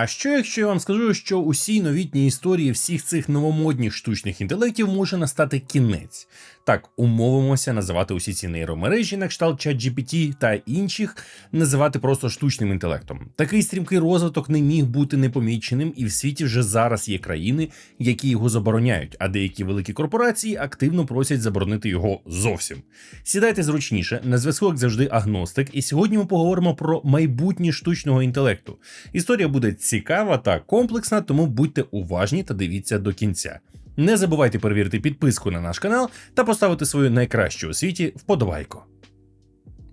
А що якщо я вам скажу, що усій новітній історії всіх цих новомодніх штучних інтелектів може настати кінець? Так, умовимося називати усі ці нейромережі на кшталт ChatGPT та інших називати просто штучним інтелектом. Такий стрімкий розвиток не міг бути непоміченим, і в світі вже зараз є країни, які його забороняють, а деякі великі корпорації активно просять заборонити його зовсім. Сідайте зручніше, на зв'язку, як завжди, агностик, і сьогодні ми поговоримо про майбутнє штучного інтелекту. Історія буде цікава та комплексна, тому будьте уважні та дивіться до кінця. Не забувайте перевірити підписку на наш канал та поставити свою найкращу у світі вподобайку.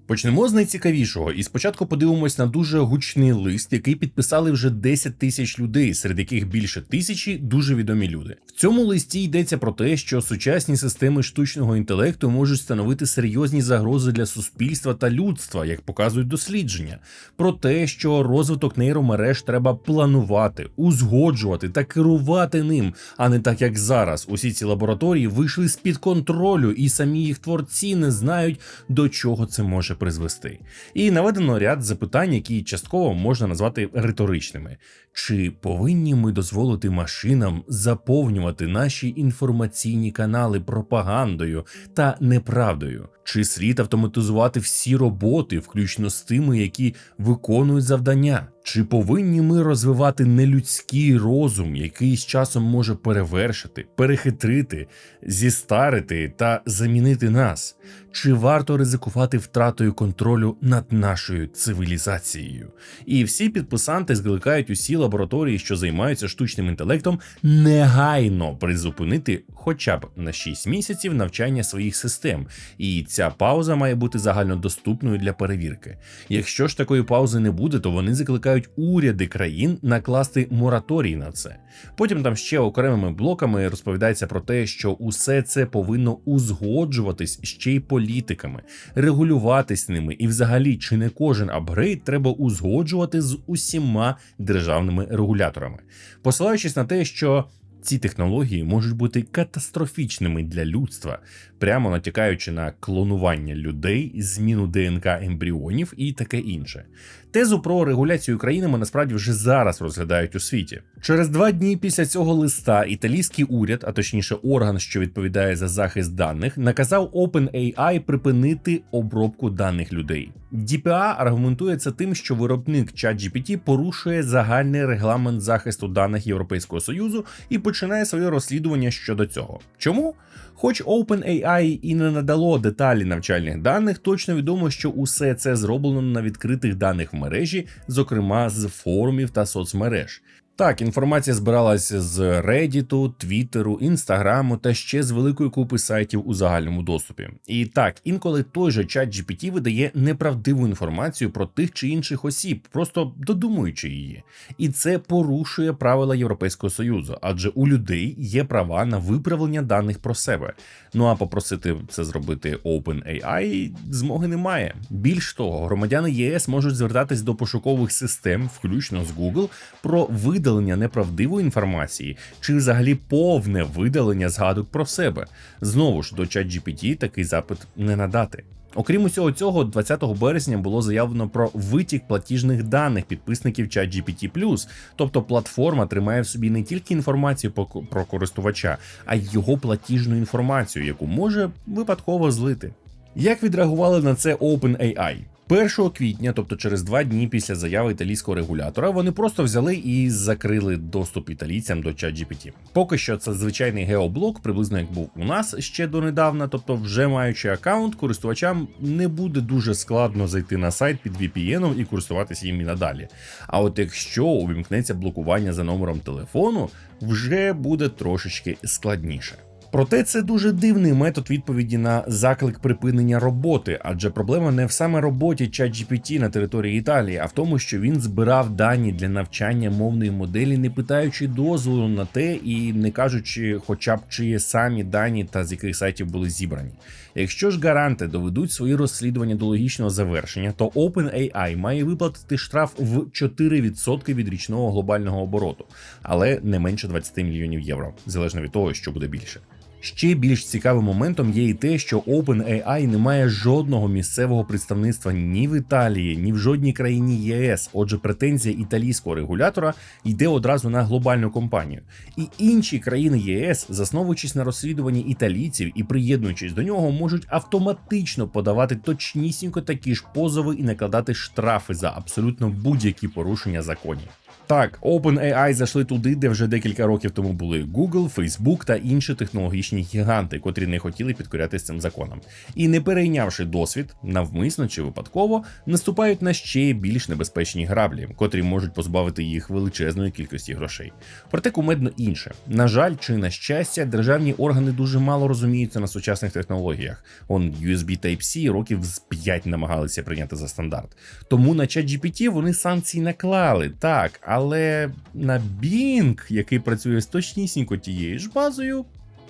Почнемо з найцікавішого, і спочатку подивимось на дуже гучний лист, який підписали вже 10 тисяч людей, серед яких більше тисячі дуже відомі люди. В цьому листі йдеться про те, що сучасні системи штучного інтелекту можуть становити серйозні загрози для суспільства та людства, як показують дослідження, про те, що розвиток нейромереж треба планувати, узгоджувати та керувати ним, а не так як зараз. Усі ці лабораторії вийшли з під контролю, і самі їх творці не знають, до чого це може призвести. І наведено ряд запитань, які частково можна назвати риторичними. Чи повинні ми дозволити машинам заповнювати наші інформаційні канали пропагандою та неправдою? Чи слід автоматизувати всі роботи, включно з тими, які виконують завдання? Чи повинні ми розвивати нелюдський розум, який з часом може перевершити, перехитрити, зістарити та замінити нас? Чи варто ризикувати втратою контролю над нашою цивілізацією? І всі підписанти скликають усі лабораторії, що займаються штучним інтелектом, негайно призупинити хоча б на 6 місяців навчання своїх систем. І ця пауза має бути загальнодоступною для перевірки. Якщо ж такої паузи не буде, то вони закликають уряди країн накласти мораторій на це. Потім там ще окремими блоками розповідається про те, що усе це повинно узгоджуватись ще й політиками, регулюватись ними, і взагалі чи не кожен апгрейд треба узгоджувати з усіма державними регуляторами, посилаючись на те, що ці технології можуть бути катастрофічними для людства, прямо натякаючи на клонування людей, зміну ДНК ембріонів і таке інше. Тезу про регуляцію країнами насправді вже зараз розглядають у світі. Через два дні після цього листа італійський уряд, а точніше орган, що відповідає за захист даних, наказав OpenAI припинити обробку даних людей. DPA аргументує це тим, що виробник ChatGPT порушує загальний регламент захисту даних Європейського союзу і починає своє розслідування щодо цього. Чому? Хоч OpenAI і не надало деталі навчальних даних, точно відомо, що усе це зроблено на відкритих даних в мережі, зокрема з форумів та соцмереж. Так, інформація збиралася з Reddit, Твіттеру, Інстаграму та ще з великої купи сайтів у загальному доступі. І так, інколи той же чат GPT видає неправдиву інформацію про тих чи інших осіб, просто додумуючи її. І це порушує правила Європейського союзу, адже у людей є права на виправлення даних про себе. Ну а попросити це зробити OpenAI змоги немає. Більш того, громадяни ЄС можуть звертатись до пошукових систем, включно з Google, про видалення неправдивої інформації чи взагалі повне видалення згадок про себе. Знову ж до ChatGPT такий запит не надати. Окрім усього цього, 20 березня було заявлено про витік платіжних даних підписників ChatGPT+, тобто платформа тримає в собі не тільки інформацію про користувача, а й його платіжну інформацію, яку може випадково злити. Як відреагували на це OpenAI? 1 квітня, тобто через два дні після заяви італійського регулятора, вони просто взяли і закрили доступ італійцям до ChatGPT. Поки що це звичайний геоблок, приблизно як був у нас ще донедавна, тобто, вже маючи аккаунт, користувачам не буде дуже складно зайти на сайт під VPN і користуватися їм і надалі. А от якщо увімкнеться блокування за номером телефону, вже буде трошечки складніше. Проте це дуже дивний метод відповіді на заклик припинення роботи, адже проблема не в саме роботі ChatGPT на території Італії, а в тому, що він збирав дані для навчання мовної моделі, не питаючи дозволу на те і не кажучи, хоча б чиї самі дані та з яких сайтів були зібрані. Якщо ж гаранти доведуть свої розслідування до логічного завершення, то OpenAI має виплатити штраф в 4% від річного глобального обороту, але не менше 20 мільйонів євро, залежно від того, що буде більше. Ще більш цікавим моментом є і те, що OpenAI не має жодного місцевого представництва ні в Італії, ні в жодній країні ЄС. Отже, претензія італійського регулятора йде одразу на глобальну компанію. І інші країни ЄС, засновуючись на розслідуванні італійців і приєднуючись до нього, можуть автоматично подавати точнісінько такі ж позови і накладати штрафи за абсолютно будь-які порушення законів. Так, OpenAI зайшли туди, де вже декілька років тому були Google, Facebook та інші технологічні гіганти, котрі не хотіли підкорятися цим законам. І не перейнявши досвід, навмисно чи випадково, наступають на ще більш небезпечні граблі, котрі можуть позбавити їх величезної кількості грошей. Проте кумедно інше. На жаль, чи на щастя, державні органи дуже мало розуміються на сучасних технологіях. Он USB Type-C років з 5 намагалися прийняти за стандарт. Тому на ChatGPT вони санкції наклали, так. Але на Bing, який працює з точнісінько тією ж базою,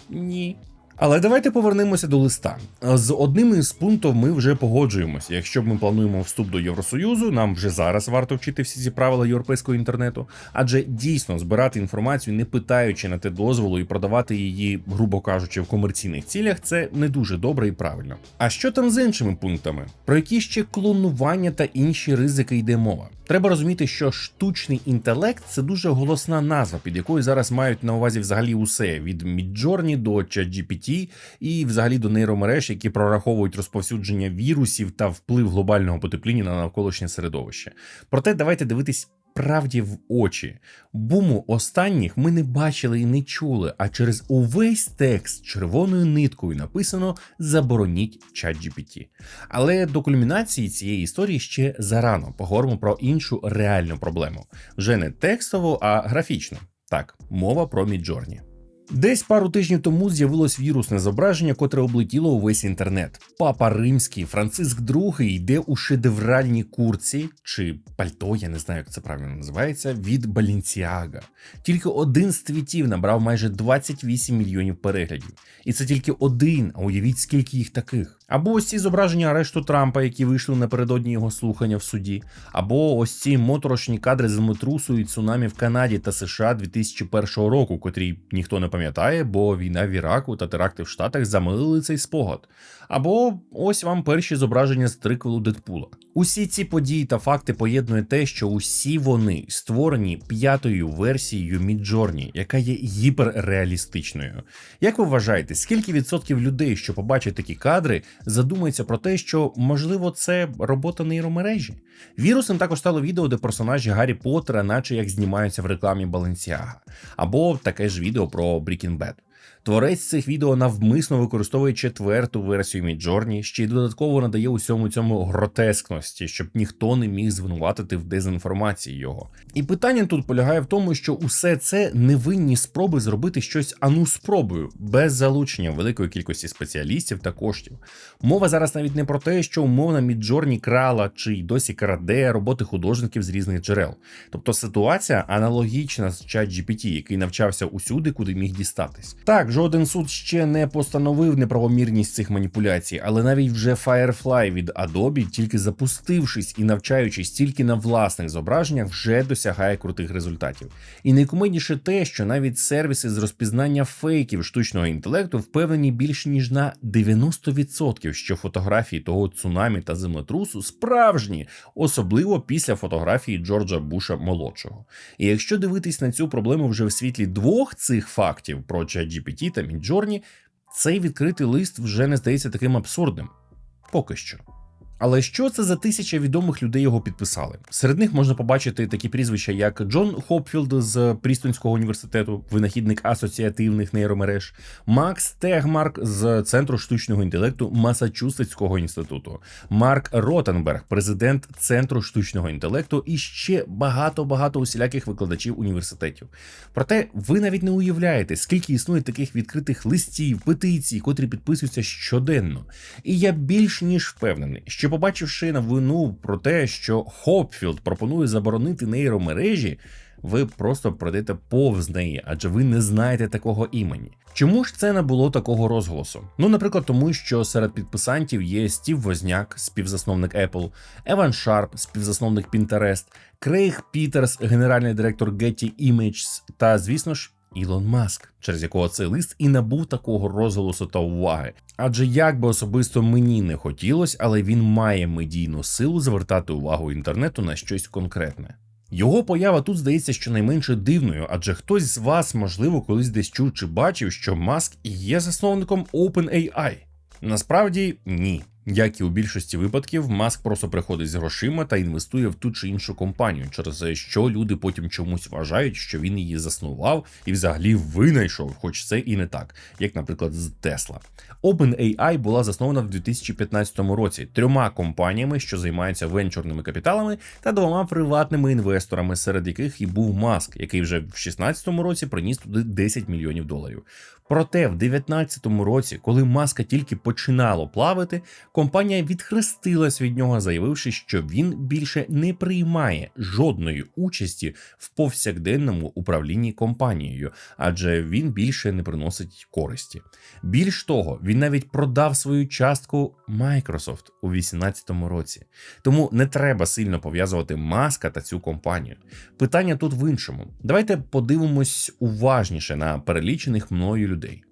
ні. Але давайте повернемося до листа. З одним із пунктів ми вже погоджуємося. Якщо ми плануємо вступ до Євросоюзу, нам вже зараз варто вчити всі ці правила європейського інтернету, адже дійсно збирати інформацію, не питаючи на те дозволу і продавати її, грубо кажучи, в комерційних цілях, це не дуже добре і правильно. А що там з іншими пунктами? Про які ще клонування та інші ризики йде мова? Треба розуміти, що штучний інтелект це дуже голосна назва, під якою зараз мають на увазі взагалі усе від Midjourney до ChatGPT і взагалі до нейромереж, які прораховують розповсюдження вірусів та вплив глобального потепління на навколишнє середовище. Проте давайте дивитись. Правді в очі. Буму останніх ми не бачили і не чули, а через увесь текст червоною ниткою написано Забороніть ChatGPT. Але до кульмінації цієї історії ще зарано поговоримо про іншу реальну проблему. Вже не текстову, а графічну. Так, мова про Midjourney. Десь пару тижнів тому з'явилось вірусне зображення, котре облетіло увесь інтернет. Папа римський Франциск II йде у шедевральній курці чи пальто, я не знаю, як це правильно називається, від Балінціага. Тільки один з твітів набрав майже 28 мільйонів переглядів. І це тільки один, а уявіть, скільки їх таких. Або ось ці зображення арешту Трампа, які вийшли напередодні його слухання в суді, або ось ці моторошні кадри землетрусу і цунамі в Канаді та США 2001 року, котрі ніхто не пам'ятає, бо війна в Іраку та теракти в Штатах замилили цей спогад. Або ось вам перші зображення з триквелу Дедпула. Усі ці події та факти поєднує те, що усі вони створені п'ятою версією Midjourney, яка є гіперреалістичною. Як ви вважаєте, скільки відсотків людей, що побачать такі кадри, задумаються про те, що можливо це робота нейромережі? Вірусом також стало відео, де персонажі Гаррі Поттера, наче як знімаються в рекламі Balenciaga. або таке ж відео про Breaking Bad. Творець цих відео навмисно використовує четверту версію Midjourney, ще й додатково надає усьому цьому гротескності, щоб ніхто не міг звинуватити в дезінформації його. І питання тут полягає в тому, що усе це невинні спроби зробити щось ану спробою, без залучення великої кількості спеціалістів та коштів. Мова зараз навіть не про те, що умовна Midjourney крала чи й досі краде роботи художників з різних джерел. Тобто ситуація аналогічна з ChatGPT, який навчався усюди, куди міг дістатись. Так, жоден суд ще не постановив неправомірність цих маніпуляцій, але навіть вже Firefly від Adobe, тільки запустившись і навчаючись тільки на власних зображеннях, вже досягає крутих результатів. І найкумедніше те, що навіть сервіси з розпізнання фейків штучного інтелекту впевнені більш ніж на 90%, що фотографії того цунамі та землетрусу справжні, особливо після фотографії Джорджа Буша молодшого. І якщо дивитись на цю проблему вже в світлі двох цих фактів про ChatGPT та Міджорні, цей відкритий лист вже не здається таким абсурдним. Поки що. Але що це за тисяча відомих людей його підписали? Серед них можна побачити такі прізвища, як Джон Хопфілд з Прістонського університету, винахідник асоціативних нейромереж, Макс Тегмарк з Центру штучного інтелекту Масачусетського інституту, Марк Ротенберг, президент Центру штучного інтелекту, і ще багато багато усіляких викладачів університетів. Проте ви навіть не уявляєте, скільки існує таких відкритих листів, петицій, котрі підписуються щоденно. І я більш ніж впевнений, що побачивши новину про те, що Хопфілд пропонує заборонити нейромережі, ви просто пройдете повз неї, адже ви не знаєте такого імені. Чому ж це не було такого розголосу? Ну, наприклад, тому що серед підписантів є Стів Возняк, співзасновник Apple, Еван Шарп, співзасновник Pinterest, Крейг Пітерс, генеральний директор Getty Images та, звісно ж, Ілон Маск, через якого цей лист і набув такого розголосу та уваги. Адже як би особисто мені не хотілося, але він має медійну силу звертати увагу інтернету на щось конкретне. Його поява тут здається щонайменше дивною, адже хтось з вас, можливо, колись десь чув чи бачив, що Маск є засновником OpenAI. Насправді ні. Як і у більшості випадків, Маск просто приходить з грошима та інвестує в ту чи іншу компанію, через що люди потім чомусь вважають, що він її заснував і взагалі винайшов, хоч це і не так, як, наприклад, з Тесла. OpenAI була заснована в 2015 році трьома компаніями, що займаються венчурними капіталами, та двома приватними інвесторами, серед яких і був Маск, який вже в 2016 році приніс туди 10 мільйонів доларів. Проте в 2019 році, коли маска тільки починало плавати, компанія відхрестилась від нього, заявивши, що він більше не приймає жодної участі в повсякденному управлінні компанією, адже він більше не приносить користі. Більш того, він навіть продав свою частку Microsoft у 2018 році. Тому не треба сильно пов'язувати маска та цю компанію. Питання тут в іншому. Давайте подивимось уважніше на перелічених мною людей.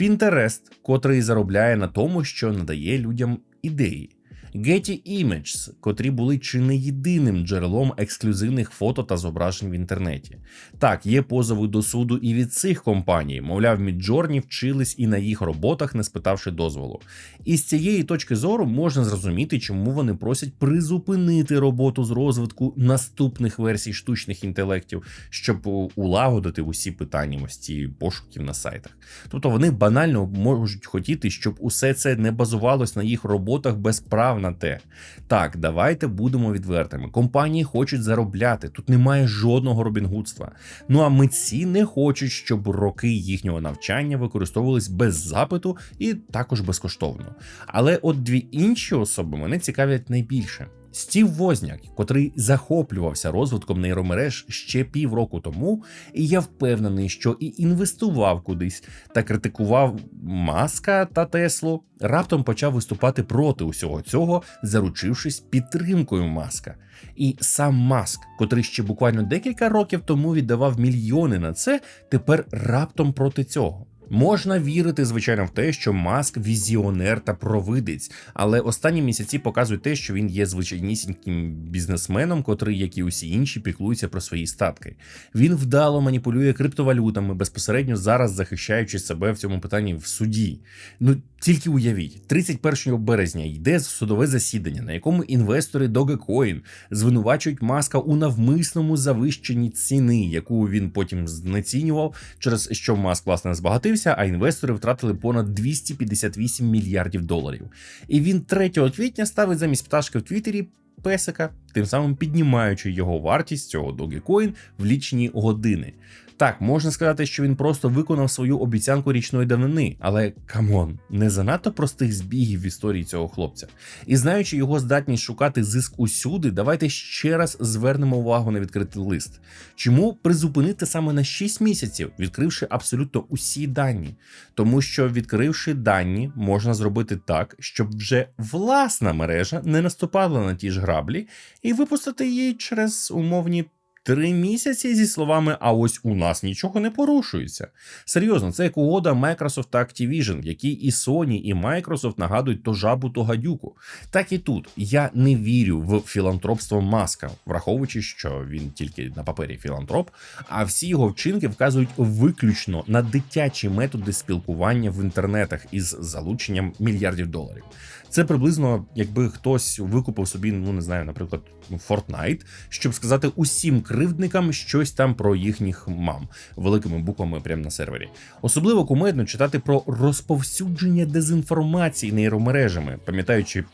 Pinterest, котрий заробляє на тому, що надає людям ідеї. Getty Images, котрі були чи не єдиним джерелом ексклюзивних фото та зображень в інтернеті. Так, є позови до суду і від цих компаній, мовляв, Міджорні вчились і на їх роботах, не спитавши дозволу. І з цієї точки зору можна зрозуміти, чому вони просять призупинити роботу з розвитку наступних версій штучних інтелектів, щоб улагодити усі питаннямості пошуків на сайтах. Тобто вони банально можуть хотіти, щоб усе це не базувалось на їх роботах без прав на те. Так, давайте будемо відвертими. Компанії хочуть заробляти. Тут немає жодного робінгудства. Ну а митці не хочуть, щоб роки їхнього навчання використовувались без запиту і також безкоштовно. Але от дві інші особи мене цікавлять найбільше. Стів Возняк, котрий захоплювався розвитком нейромереж ще півроку тому, і я впевнений, що і інвестував кудись та критикував Маска та Теслу, раптом почав виступати проти усього цього, заручившись підтримкою Маска. І сам Маск, котрий ще буквально декілька років тому віддавав мільйони на це, тепер раптом проти цього. Можна вірити, звичайно, в те, що Маск візіонер та провидець, але останні місяці показують те, що він є звичайнісіньким бізнесменом, котрий, як і усі інші, піклується про свої статки. Він вдало маніпулює криптовалютами, безпосередньо зараз захищаючи себе в цьому питанні в суді. Ну тільки уявіть, 31 березня йде судове засідання, на якому інвестори Dogecoin звинувачують маска у навмисному завищенні ціни, яку він потім знецінював, через що маск власне збагатився, а інвестори втратили понад 258 мільярдів доларів. І він 3 квітня ставить замість пташки в Твіттері песика, тим самим піднімаючи його вартість цього Dogecoin в лічні години. Так, можна сказати, що він просто виконав свою обіцянку річної давнини, але камон, не занадто простих збігів в історії цього хлопця. І знаючи його здатність шукати зиск усюди, давайте ще раз звернемо увагу на відкритий лист. Чому призупинити саме на 6 місяців, відкривши абсолютно усі дані? Тому що, відкривши дані, можна зробити так, щоб вже власна мережа не наступала на ті ж граблі і випустити її через умовні. Три місяці зі словами, а ось у нас нічого не порушується. Серйозно, це як угода Microsoft та Activision, які і Sony, і Microsoft нагадують то жабу, то гадюку. Так і тут я не вірю в філантропство Маска, враховуючи, що він тільки на папері філантроп, а всі його вчинки вказують виключно на дитячі методи спілкування в інтернетах із залученням мільярдів доларів. Це приблизно, якби хтось викупив собі, ну не знаю, наприклад, Fortnite, щоб сказати усім кривдникам щось там про їхніх мам великими буквами прямо на сервері. Особливо кумедно читати про розповсюдження дезінформації нейромережами, пам'ятаючи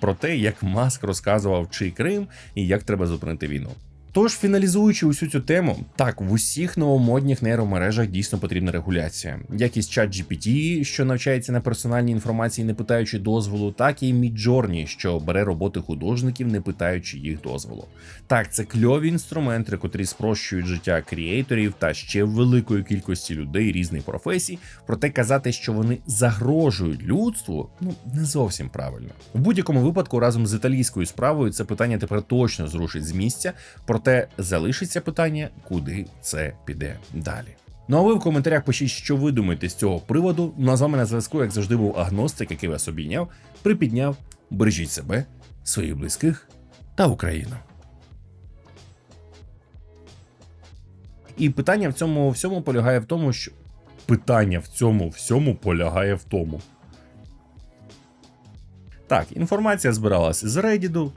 про те, як Маск розказував, чий Крим і як треба зупинити війну. Тож, фіналізуючи усю цю тему, так в усіх новомодніх нейромережах дійсно потрібна регуляція, як і з ChatGPT, що навчається на персональній інформації, не питаючи дозволу, так і Midjourney, що бере роботи художників, не питаючи їх дозволу. Так, це кльові інструменти, котрі спрощують життя креаторів та ще великої кількості людей різних професій. Проте казати, що вони загрожують людству, ну не зовсім правильно. В будь-якому випадку, разом з італійською справою, це питання тепер точно зрушить з місця. Проте залишиться питання, куди це піде далі. Ну а ви в коментарях пишіть, що ви думаєте з цього приводу. Ну а з вами на зв'язку, як завжди, був агностик, який вас обійняв, припідняв. Бережіть себе, своїх близьких та Україну. І питання в цьому всьому полягає в тому, що. Питання в цьому всьому полягає в тому. Так, інформація збиралася з Reddit.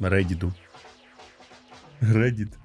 Reddit. Reddit.